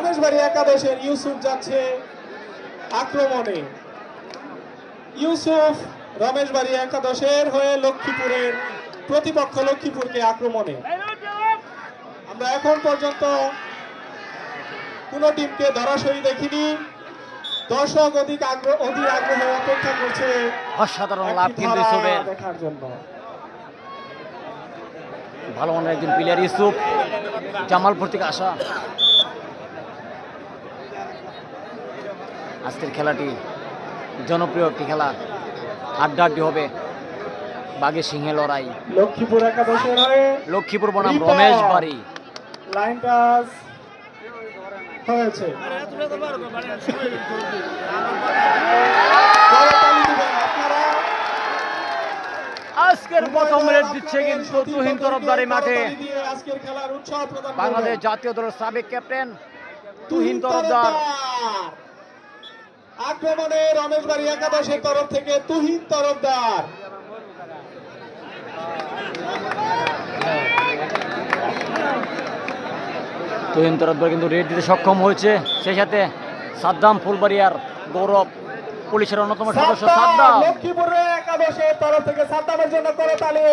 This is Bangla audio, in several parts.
রমেশবাড়ি একাদশের ইউসুফ যাচ্ছে আক্রমণে। ইউসুফ রমেশ রমেশবাড়ি একাদশের হয়ে লক্ষ্মীপুরের প্রতিপক্ষ লক্ষ্মীপুরকে আক্রমণে। আমরা এখন পর্যন্ত কোন টিমকে ধরাশয়ী দেখিনি। দর্শক অধিক আগ্রহ অধিক আগ্রহ অপেক্ষা করছে অসাধারণ লাভ কিন্তু ইউসুফের। দেখার জন্য। ভালো মানের একজন প্লেয়ার ইউসুফ। জামালপুর থেকে আসা। আজকের খেলাটি জনপ্রিয় একটি খেলা। আড্ডা আড্ডি হবে বাঘে সিংহে লড়াই। লক্ষ্মীপুর লক্ষ্মীপুর বনাম রমেশ বাড়ি। লাইন টাচ হয়েছে। আজকের প্রথম রেড দিচ্ছে কিন্তু তুহিন তরফদারি মাঠে। বাংলাদেশ জাতীয় দলের সাবেক ক্যাপ্টেন তুহিন তরফদার। আক্রমণে রমেশ বাড়ি একাদশের তরফ থেকে তুহিন তরফদার। তুহিন তরফদার কিন্তু রেড দিতে সক্ষম হয়েছে। সেই সাথে সাদ্দাম ফুলবাড়িয়ার গৌরব পুলিশের অন্যতম সদস্য সাদ্দাম, সাদ্দাম। লক্ষ্মীপুরের একাদশের তরফ থেকে সাদ্দামের জন্য করতালি।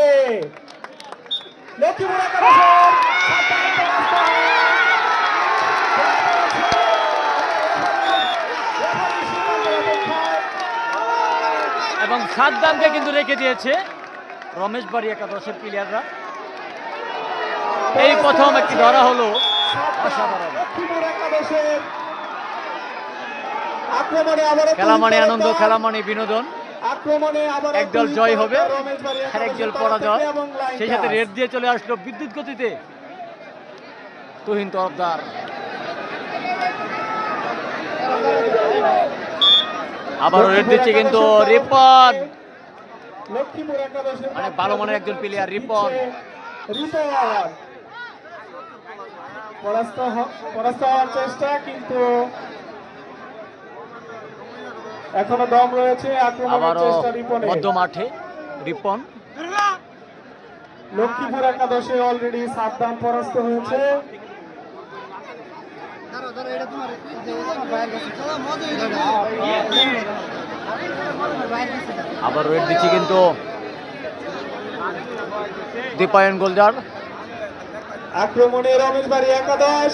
লক্ষ্মীপুর একাদশের সাদ্দাম এবং সাদ্দামকে কিন্তু রেখে দিয়েছে রমেশ বাড়ি একাদশের প্লেয়াররা এই প্রথম একটি ধরা হলো। খেলা মানে আনন্দ। খেলা মানে বিনোদন। একদল জয় হবে একদল পরাজয়। সেই সাথে রেড দিয়ে চলে আসলো বিদ্যুৎ গতিতে তুহিন তরফদার। আবারও রেড দিচ্ছে কিন্তু রিপন। অনেক ভালো মানের একজন প্লেয়ার পরাস্ত হওয়ার চেষ্টা কিন্তু দম রয়েছে রিপন। লক্ষ্মীপুর একাদশে অলরেডি সাবধান, পরাস্ত হয়েছে। আবার রেড দিচ্ছে কিন্তু। দীপায়ন গোলদার। আক্রমণে রমেশ বাড়ি একাদশ।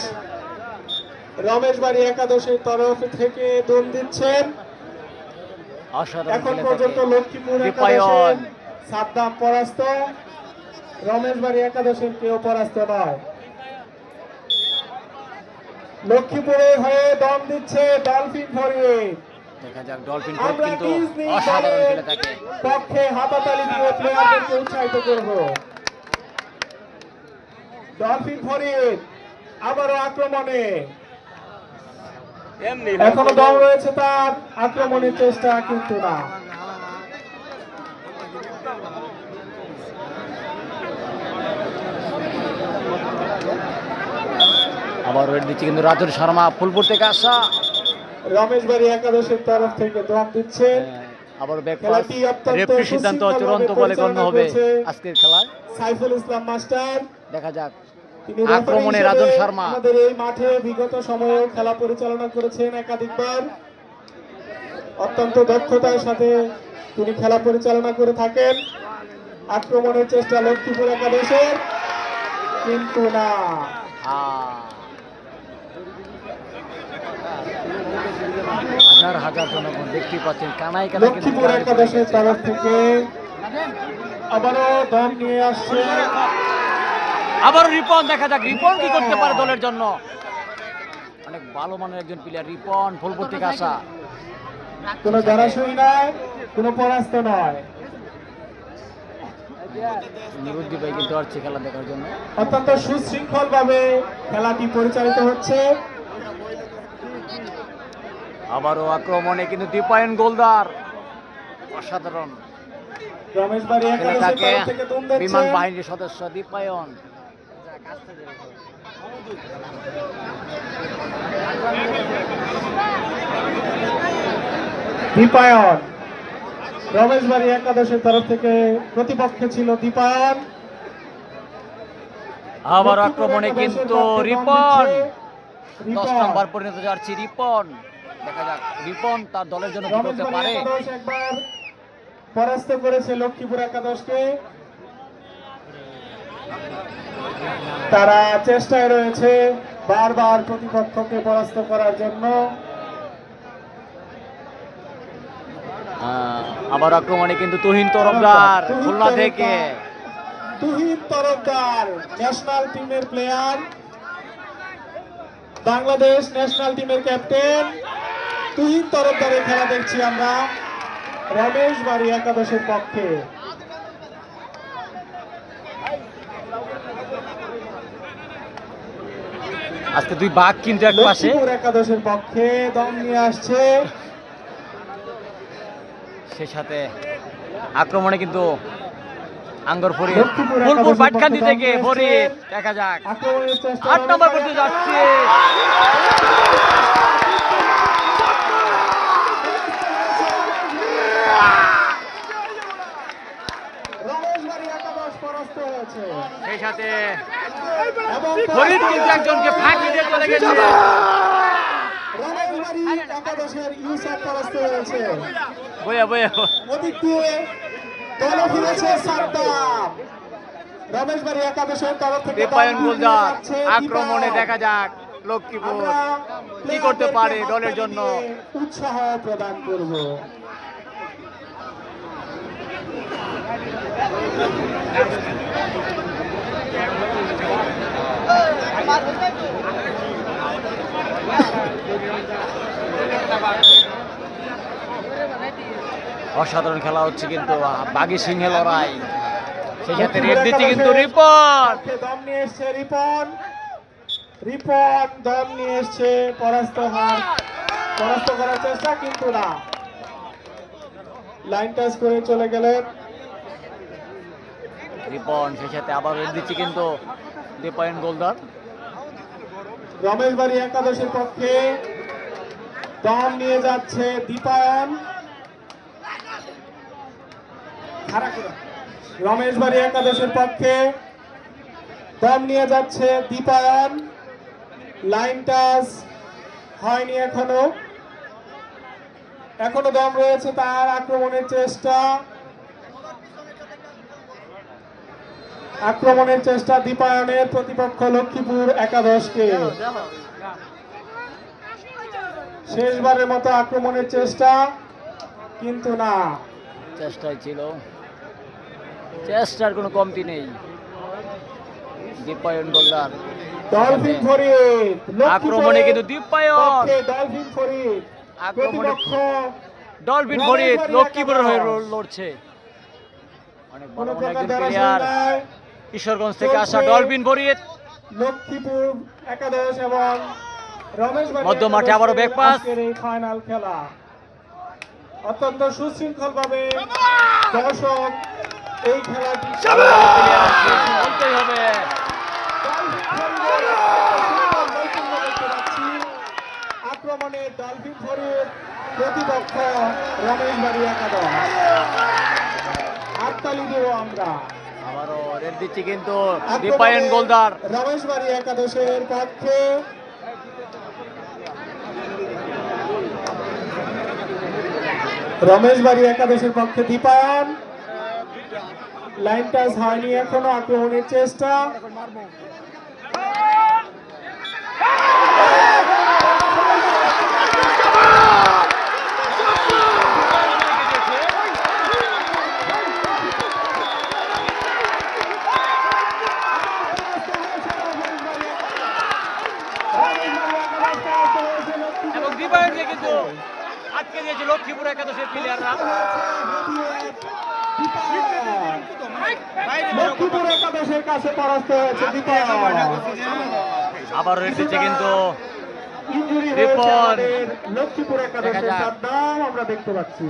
রমেশ বাড়ি একাদশের তরফ থেকে দম দিচ্ছেন। এখন পর্যন্ত লক্ষ্মীপুর দীপায়ন। একাদশের সাবধান পরাস্ত। রমেশ বাড়ি একাদশের কেউ পরাস্ত নয়। লক্ষ্মীপুরের হয়ে দম দিচ্ছে ডলফিন ফরিদ দেখা যাক ডলফিন কোচ কিন্তু নিজ নিজ অসাধারণ খেলে থাকে পক্ষে হাতাতালি দিয়ে প্লেয়ারদেরকে উৎসাহিত করব। ডলফিন ফরিদ আবারও আক্রমণে। এখনও দম রয়েছে তার আক্রমণের চেষ্টা কিন্তু না। আবার রেড দিচ্ছে কিন্তু রাজুর শর্মা ফুলপুর থেকে আসা। রমেশ বাড়ি একাদশের তরফ থেকে দম দিচ্ছে। আবার পাস রেফারি সিদ্ধান্ত চূড়ান্ত বলে গণ্য হবে আজকের খেলায়। সাইফুল ইসলাম মাস্টার। দেখা যাক। আক্রমণে রাজন শর্মা। আমাদের এই মাঠে বিগত সময়েও খেলা পরিচালনা করেছেন একাধিকবার। অত্যন্ত দক্ষতার সাথে তিনি খেলা পরিচালনা করে থাকেন। আক্রমণের চেষ্টা লক্ষ্মীপুর একাদশের। কিন্তু না। হাজার হাজার জনগণ দেখতে পাচ্ছেন কানাই কানাই লক্ষ্মীপুর একাদশের তরফ থেকে আবারও দম নিয়ে আসছে। আবার রিপন দেখা যাক রিপন কি করতে পারে দলের জন্য। অনেক ভালো মানের একজন প্লেয়ার রিপন ফুলপুর থেকে আসা। কোনো জড়াশয়ী নয় কোনো পরাস্ত নয়। নিরুদ্দি ভাই কিন্তু আসছে খেলা দেখার জন্য। অত্যন্ত সুশৃঙ্খল ভাবে খেলাটি পরিচালিত হচ্ছে। আবারও আক্রমণে কিন্তু দীপায়ন গোলদার। অসাধারণ। বিমান বাহিনীর সদস্য দীপায়ন। দীপায়ন। রমেশ বাড়ি একাদশের তরফ থেকে প্রতিপক্ষে ছিল দীপায়ন। আবার আক্রমণে কিন্তু রিপন। দশ নম্বর পরিণত যাচ্ছি রিপন। দেখা যাক রিপন তার দলের জন্য কি করতে পারে? পরাস্ত করেছে লক্ষ্মীপুর একাদশকে। তারা চেষ্টায় রয়েছে বারবার প্রতিপক্ষকে পরাস্ত করার জন্য। আবার আক্রমণে কিন্তু তুহিন তরফদার খুলনা থেকে। তুহিন তরফদার ন্যাশনাল টিমের প্লেয়ার বাংলাদেশ ন্যাশনাল টিমের ক্যাপ্টেন তুহিন তরফদারের খেলা দেখছি আমরা। রমেশ বাড়ি একাদশের পক্ষে। আজকে দুই বাঘ কিন্তু এক পাশে। একাদশের পক্ষে দম নিয়ে আসছে। সে সাথে আক্রমণে কিন্তু আঙ্গর ফরিদ। ফুলপুর একাদশের থেকে ফরিদ দেখা যাক। আট নম্বর যাচ্ছে রমেশ বাড়ি একাদশ পরাস্ত হয়েছে সেই সাথে এবং ফরিদ কিন্তু একজনকে ফাঁকি দিয়ে চলে গেছে। রমেশ বাড়ি একাদশের ইউসাফ পরাস্ত হয়েছে। বইয়া বইয়া। ওদিক দিয়ে দলে ফিরেছে সাদ্দাম। রমেশ বাড়ি একাদশের তরফ থেকে গুলজার আক্রমণে দেখা যাক লক্ষ্মীপুর কি করতে পারে দলের জন্য। উৎসাহ প্রদান করব। অসাধারণ খেলা হচ্ছে কিন্তু বাগি সিংহে লড়াই। সেই সাথে রেড দিচ্ছে কিন্তু রিপন। দম নিয়ে এসছে রিপন। রিপন দম নিয়ে এসছে পরাস্ত হওয়ার পরাস্ত করার চেষ্টা কিন্তু না। লাইন টাচ করে চলে গেলেন। রিপন, সেই সাথে আবার দিচ্ছে কিন্তু দীপায়ন গোলদার। রমেশ বাড়ি একাদশের পক্ষে দম নিয়ে যাচ্ছে দীপায়ন। রমেশ বাড়ি একাদশের পক্ষে দম নিয়ে যাচ্ছে দীপায়ন। লাইন টাচ হয়নি এখনও। এখনও দম রয়েছে তার আক্রমণের চেষ্টা। আক্রমণের চেষ্টা দীপায়নের প্রতিপক্ষ লক্ষ্মীপুর একাদশকে। শেষবারের মতো আক্রমণের চেষ্টা কিন্তু না। চেষ্টায় ছিল। চেষ্টার কোনো কমতি নেই। দীপায়ন গোলদার। ডলফিন ফরিদ আক্রমণে কিন্তু দীপায়ন ডলফিন ফরিদ আক্রমণে ডলফিন ফরিদ লক্ষ্মীপুরের হয়ে লড়ছে। অনেক বড় একজন প্লেয়ার কিশোরগঞ্জ থেকে আসা। ডলফিন ফরিদ লক্ষ্মীপুর একাদশ এবং মধ্য মাঠে আবারও pass। আজকের ফাইনাল খেলা অত্যন্ত সুশৃঙ্খল ভাবে দর্শক এই খেলাটি হবে আক্রমণে ডলফিন ফরিদ প্রতিপক্ষ রমেশ বাড়ি একাদশ হাততালি দেব আমরা দিচ্ছে কিন্তু দীপায়ন গোলদার। রমেশ বাড়ি একাদশের পক্ষে। রমেশবাড়ি একাদশের পক্ষে দীপায়ন। লাইন টাচ হয়নি এখনও আক্রমণের চেষ্টা। দীপায়নকে কিন্তু আটকে দিয়েছে লক্ষ্মীপুর একাদশের প্লেয়াররা লক্ষ্মীপুর একাদশের কাছে পরাস্ত হয়েছে আবার দিচ্ছে কিন্তু ইঞ্জুরি হয়েছে লক্ষ্মীপুর একাদশের দেখা সাদ্দাম আমরা দেখতে পাচ্ছি।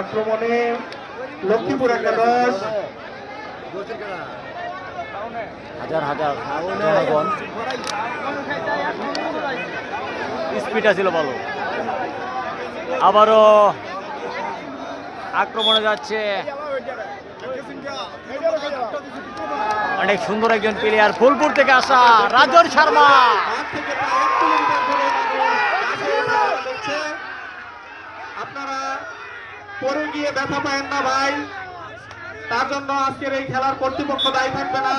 আক্রমণে লক্ষ্মীপুর একাদশ। হাজার হাজার। জনগণ। স্পিডটা ছিল ভালো আবারও আক্রমণে যাচ্ছে। অনেক সুন্দর একজন প্লেয়ার ফুলপুর থেকে আসা রাজন শর্মা। আপনারা পরে গিয়ে ব্যথা পায়েন না ভাই। তার জন্য আজকের এই খেলার কর্তৃপক্ষ দায়ী থাকবে না।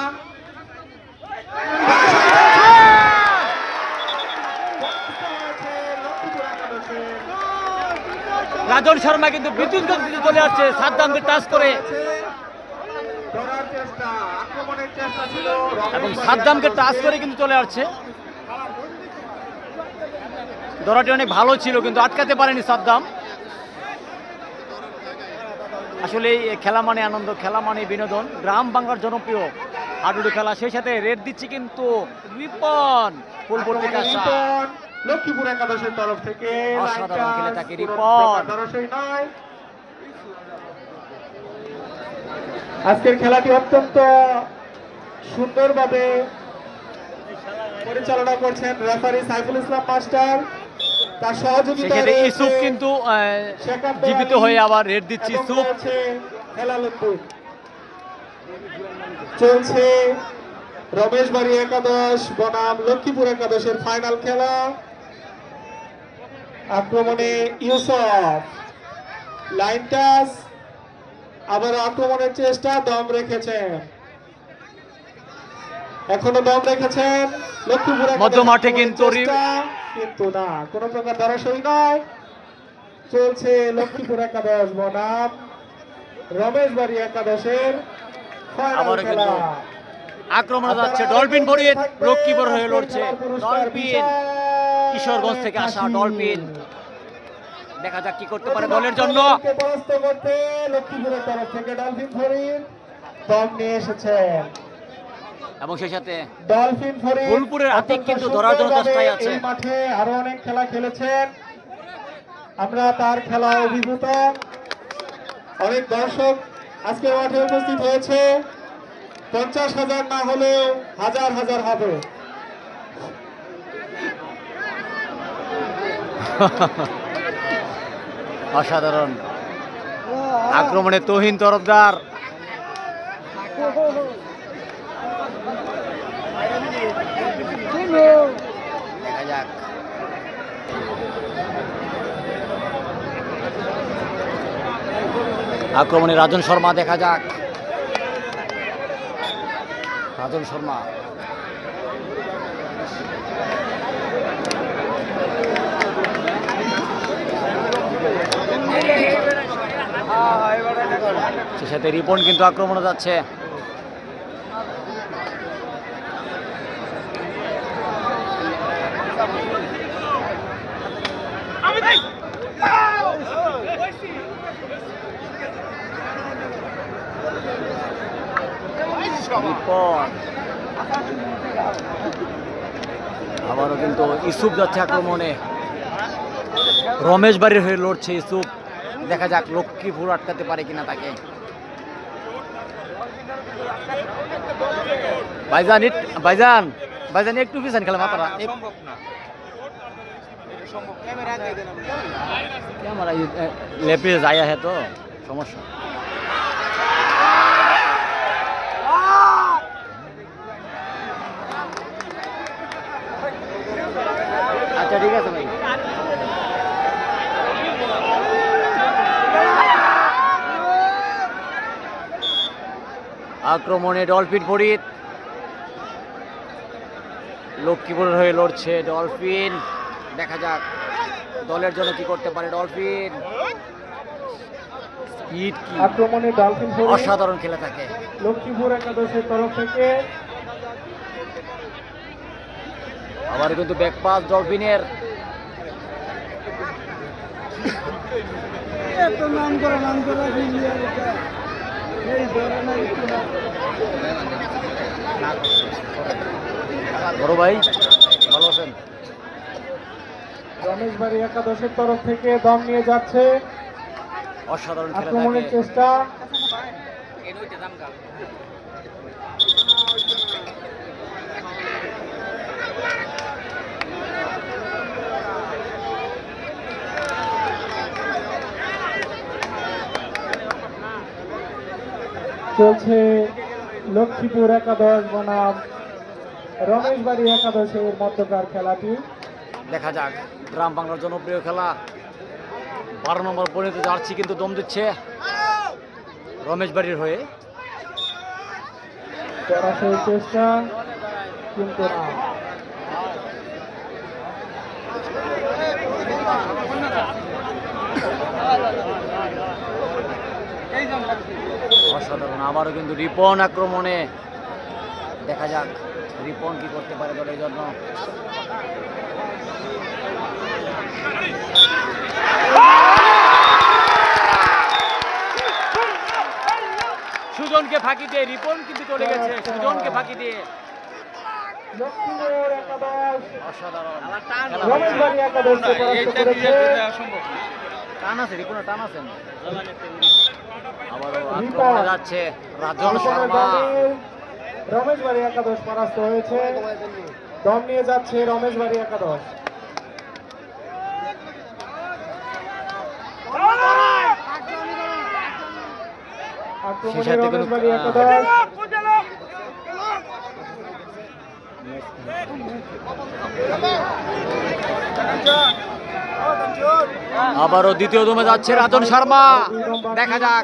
রাজন শর্মা কিন্তু বিদ্যুৎ গতিতে চলে আসছে। সাদ্দামকে টাচ করে। এবং সাদ্দামকে টাচ করে কিন্তু চলে আসছে। দরাটি অনেক ভালো ছিল কিন্তু আটকাতে পারেনি সাদ্দাম। আসলে খেলা মানে আনন্দ খেলা মানে বিনোদন গ্রাম বাংলার জনপ্রিয় হাডুডু খেলা সেই সাথে রেড দিচ্ছে কিন্তু রিপন ফুলপুর থেকে আসা লক্ষ্মীপুর একাদশের তরফ থেকে অসাধারণ খেলে থাকে রিপন। নয়। আজকের খেলাটি অত্যন্ত সুন্দরভাবে পরিচালনা করছেন রেফারি সাইফুল ইসলাম মাস্টার সেক্ষেত্রে ইসুফ কিন্তু জীবিত হয়ে আবার রেড দিচ্ছে হেলালুদ্দিন চলছে রমেশ বাড়ি একাদশ বনাম লক্ষ্মীপুর একাদশের ফাইনাল খেলা। আক্রমণে ইউসফ। Line touch. আবার আক্রমণের চেষ্টা দম রেখেছেন। এখনও দম রেখেছেন লক্ষ্মীপুর মধ্য মাঠে কিন্তু কিন্তু না কোন প্রকার ধরাশয়ী নয়। চলছে লক্ষ্মীপুর একাদশ বনাম রমেশ বাড়ি একাদশের ফাইনাল খেলা। আক্রমণে যাচ্ছে ডলফিন ভরিয়ে লক্ষ্মীপুর হয়ে লড়ছে ডলফিন। কিশোরগঞ্জ থেকে আসা ডলফিন। দেখা যাক কি করতে পারে দলের জন্য। কে পরাস্ত করতে লক্ষ্মীপুরের তরফ থেকে ডলফিন ফরিদ দম নিয়ে এসেছেন। এবং সেই সাথে ডলফিন ফরিদ ফুলপুরের আতিক কিন্তু ধরার জন্য চেষ্টায় আছে। এই মাঠে আরও অনেক খেলা খেলেছেন। আমরা তার খেলা অভিভূত। অনেক দর্শক আজকে মাঠে উপস্থিত হয়েছে। পঞ্চাশ হাজার না হলেও হাজার হাজার হবে। অসাধারণ। আক্রমণে তহিন তরফদার দেখা যাক আক্রমণে রাজন শর্মা দেখা যাক। রাজন শর্মা। সে সাথে রিপন কিন্তু আক্রমণে যাচ্ছে। আবারও কিন্তু ইসুফ যাচ্ছে আক্রমণে। রমেশ বাড়ির হয়ে লড়ছে ইসুফ দেখা যাক লক্ষ্মীপুর আটকাতে পারে কিনা তাকে। ভাইজান ইট- ভাইজান ভাইজান একটু পিছান খেলা মাতারা। ক্যামেরা লেপে যায় है তো সমস্যা। ঠিক আছে ভাই। আক্রমণে ডলফিন ফরিদ লক্ষ্মীপুরের হয়ে লড়ছে ডলফিন। দেখা যাক দলের জন্য কি করতে পারে ডলফিন। স্পিড কি? আক্রমণে ডলফিন অসাধারণ খেলে থাকে। লক্ষ্মীপুর একাদশের তরফ থেকে। আবার কিন্তু ব্যাকপাস ডলফিনের। বড় ভাই ভালো আছেন? রমেশ বাড়ি একাদশের তরফ থেকে দম নিয়ে যাচ্ছে। অসাধারণ আক্রমণের চেষ্টা। চলছে লক্ষ্মীপুর একাদশ বনাম রমেশবাড়ি একাদশের মধ্যকার খেলাটি। দেখা যাক গ্রাম বাংলার জনপ্রিয় খেলা। বারো নম্বর পরিণত জার্সি কিন্তু দম দিচ্ছে রমেশ বাড়ির হয়ে। সরাসরি চেষ্টা কিন্তু না। অসাধারণ। আবারও কিন্তু রিপন আক্রমণে। দেখা যাক রিপন কি করতে পারে দলের জন্য। সুজনকে ফাঁকি দিয়ে রিপন কিন্তু চলে গেছে। সুজনকে ফাঁকি দিয়ে। অসাধারণ। টান আছে রিপনের টান আছে। আবারও যাচ্ছে। রাজন রিপনের শর্মা। দলে রমেশবাড়ি একাদশ পরাস্ত হয়েছে। দম নিয়ে যাচ্ছে রমেশবাড়ি একাদশ। আক্রমণে সেই সাথে কিন্তু, রমেশবাড়ি আহ, একাদশ আবারও দ্বিতীয় দমে যাচ্ছে রাজন শর্মা। দেখা যাক।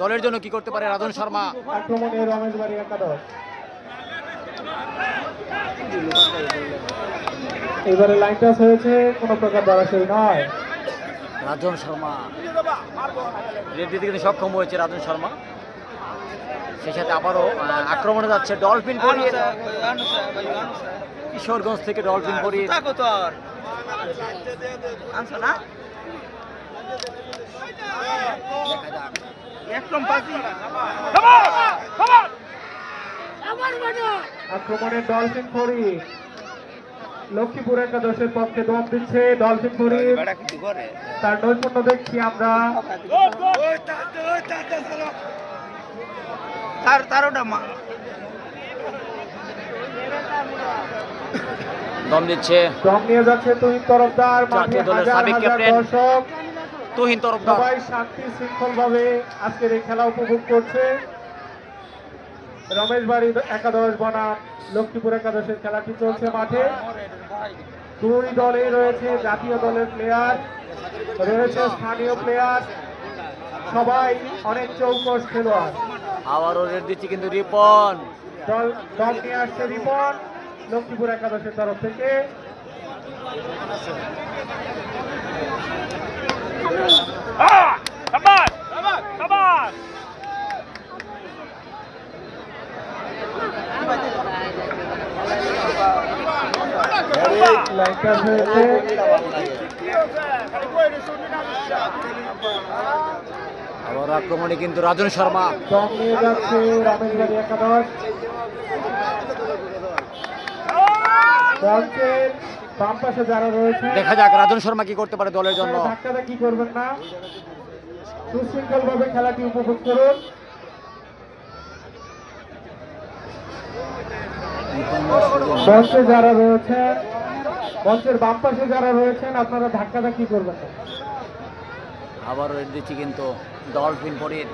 দলের জন্য কি করতে পারে রাজন শর্মা? আক্রমণে একাদশ। এবারে লাইন টাচ হয়েছে কোনো প্রকার দরাসরি নয়। রাজন শর্মা। রেড দিতে কিন্তু সক্ষম হয়েছে রাজন শর্মা। সেই সাথে আবারও আক্রমণে যাচ্ছে ডলফিন পরিয়ে। কিশোরগঞ্জ থেকে ডলফিন পরিয়ে। আক্রমণে ডলফিন ফরি লক্ষ্মীপুর একাদশের পক্ষে দম দিচ্ছে ডলফিন ফরি তার নৈপুণ্য দেখছি আমরা। দম দিচ্ছে। দম নিয়ে যাচ্ছে তুই তরফদার। মাঠে হাজার হাজার দর্শক। তুহিন তরফদার। সবাই শান্তি শৃঙ্খল ভাবে আজকের এই খেলা উপভোগ করছে। রমেশ বাড়ি একাদশ বনাম লক্ষ্মীপুর একাদশের খেলাটি চলছে মাঠে। দুই দলেই রয়েছে জাতীয় দলের প্লেয়ার রয়েছে স্থানীয় প্লেয়ার সবাই অনেক চৌকস খেলোয়াড়। আবারও রেড দিচ্ছে কিন্তু রিপন। দল দল নিয়ে আসছে রিপন লক্ষ্মীপুর একাদশের তরফ থেকে। আবার আক্রমণে কিন্তু রাজন শর্মা একাদশ বাম পাশে যারা রয়েছে দেখা যাক রাজন শর্মা কি করতে পারে দলের জন্য। ধাক্কাটা কি করবেন না? সুশৃঙ্খল ভাবে খেলাটি উপভোগ করুন। মঞ্চে যারা রয়েছেন মঞ্চের বাম পাশে যারা রয়েছেন আপনারা ধাক্কাটা কি করবেন? না আবার রেড দিচ্ছে কিন্তু ডলফিন ফরিদ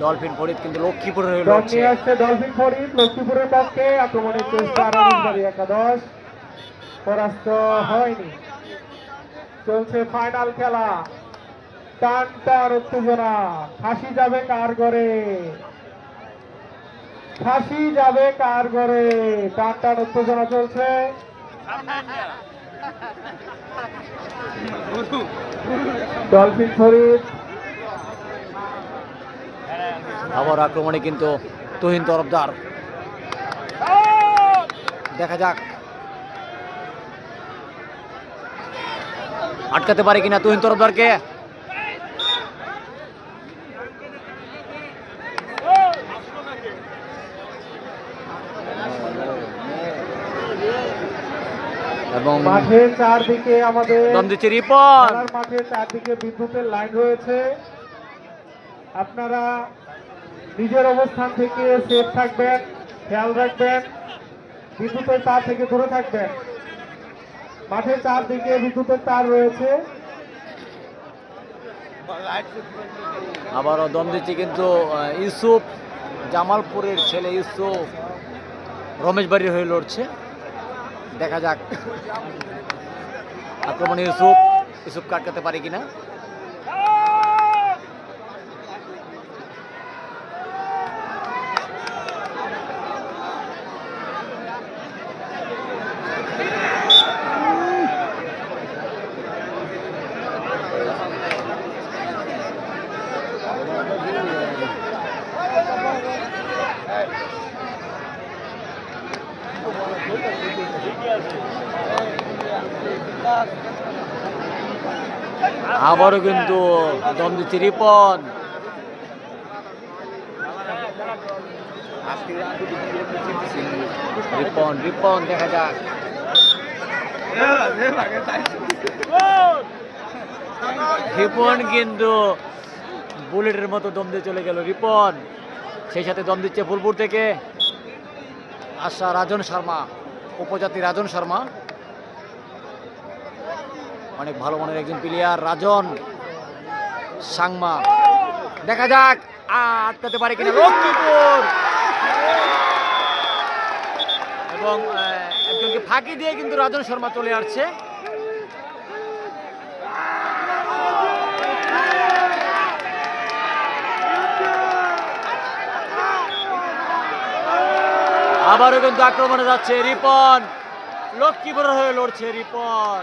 ডলফিন ফরিদ কিন্তু লক্ষ্মীপুরের হয়ে লড়ছে। আসছে ডলফিন ফরিদ লক্ষ্মীপুরের পক্ষে আক্রমণের চেষ্টা রমেশবাড়ি একাদশ। পরাস্ত হয়নি। চলছে ফাইনাল খেলা। টান টান উত্তেজনা। ফাঁসি যাবে কার ঘরে? ফাঁসি যাবে কার ঘরে? টান টান উত্তেজনা চলছে। ডলফিন ফরিদ আবার আক্রমণে কিন্তু তুহিন তরফদার। দেখা যাক। আটকাতে পারে কিনা তুহিন তরফদারকে। এবং মাঠের চারদিকে আমাদের মাঠের চারদিকে বিদ্যুতের লাইন রয়েছে। আপনারা নিজের অবস্থান থেকে সেফ থাকবেন, খেয়াল রাখবেন, বিদ্যুতের তার থেকে দূরে থাকবেন। মাঠের চারদিকে বিদ্যুতের তার রয়েছে। আবারও দম দিচ্ছে কিন্তু ইউসুফ জামালপুরের ছেলে ইউসুফ রমেশ বাড়ির হয়ে লড়ছে। দেখা যাক আক্রমণ ইউসুফ ইউসুফ কাটকাতে পারে কিনা। আবারও কিন্তু দম দিচ্ছে রিপন। রিপন রিপন, দেখা যাক। রিপন কিন্তু বুলেটের মতো দম দিয়ে চলে গেল, রিপন। সেই সাথে দম দিচ্ছে ফুলপুর থেকে। আশা, রাজন শর্মা, উপজাতি রাজন শর্মা। অনেক ভালো মানের একজন প্লেয়ার রাজন সাংমা। দেখা যাক, আটকাতে পারে কিনা লক্ষ্মীপুর। এবং একজনকে ফাঁকি দিয়ে কিন্তু রাজন শর্মা চলে আসছে। আবারও কিন্তু আক্রমণে যাচ্ছে রিপন। লক্ষ্মীপুর হয়ে লড়ছে রিপন।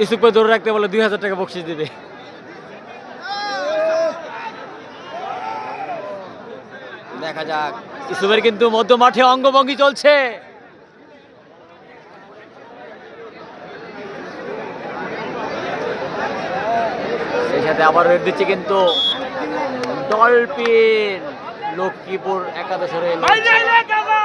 ইসুককে ধরে রাখতে বলে দুই হাজার টাকা বকশিস দিবে। দেখা যাক। ইসুফের কিন্তু মধ্য মাঠে অঙ্গভঙ্গি চলছে। সেই সাথে আবার রেড দিচ্ছে কিন্তু ডলফিন। লক্ষ্মীপুর একাদশের এই লড়ছে। অসাধারণ খেলা, গ্রাম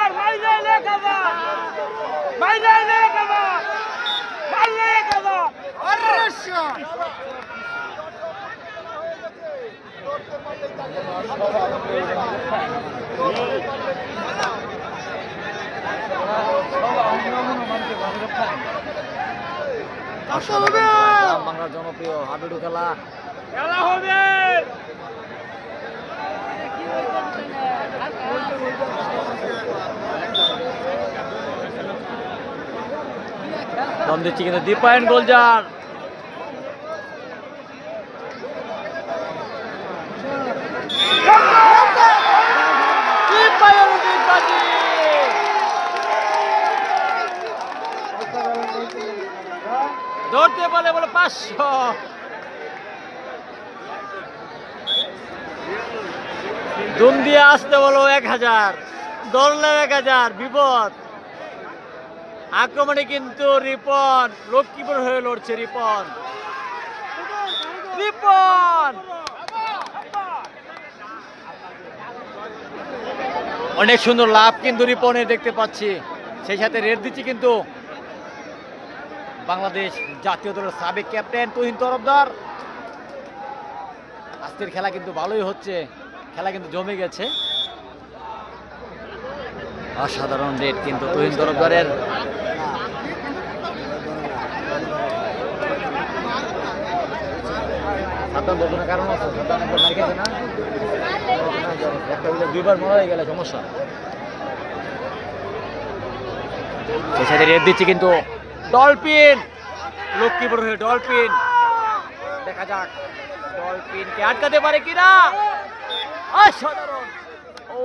বাংলার জনপ্রিয় হাডুডু খেলা দম দিচ্ছে কিন্তু দীপায়ন গোলজার দীপায়ন দীপাজি ধরতে বলে বলে পাঁচশো দুম দিয়ে আসতে বলো এক হাজার ধরলে এক হাজার, বিপদ। আক্রমণে কিন্তু রিপন, লক্ষ্মীপুর হয়ে লড়ছে রিপন। রিপন! অনেক সুন্দর লাভ কিন্তু রিপনের দেখতে পাচ্ছি। সেই সাথে রেড দিচ্ছি কিন্তু। বাংলাদেশ জাতীয় দলের সাবেক ক্যাপ্টেন তুহিন তরফদার। আজকের খেলা কিন্তু ভালোই হচ্ছে, খেলা কিন্তু জমে গেছে। অসাধারণ রেট কিন্তু তুহিন তরফদারের। দর্শনের কারণ আছে না। দুইবার মরা হয়ে গেলে সমস্যা। সেই রেট দিচ্ছি কিন্তু ডলফিন লক্ষ্মীপুর হয়ে ডলফিন। দেখা যাক ডলফিনকে আটকাতে পারে কিনা? অসাধারণ। ও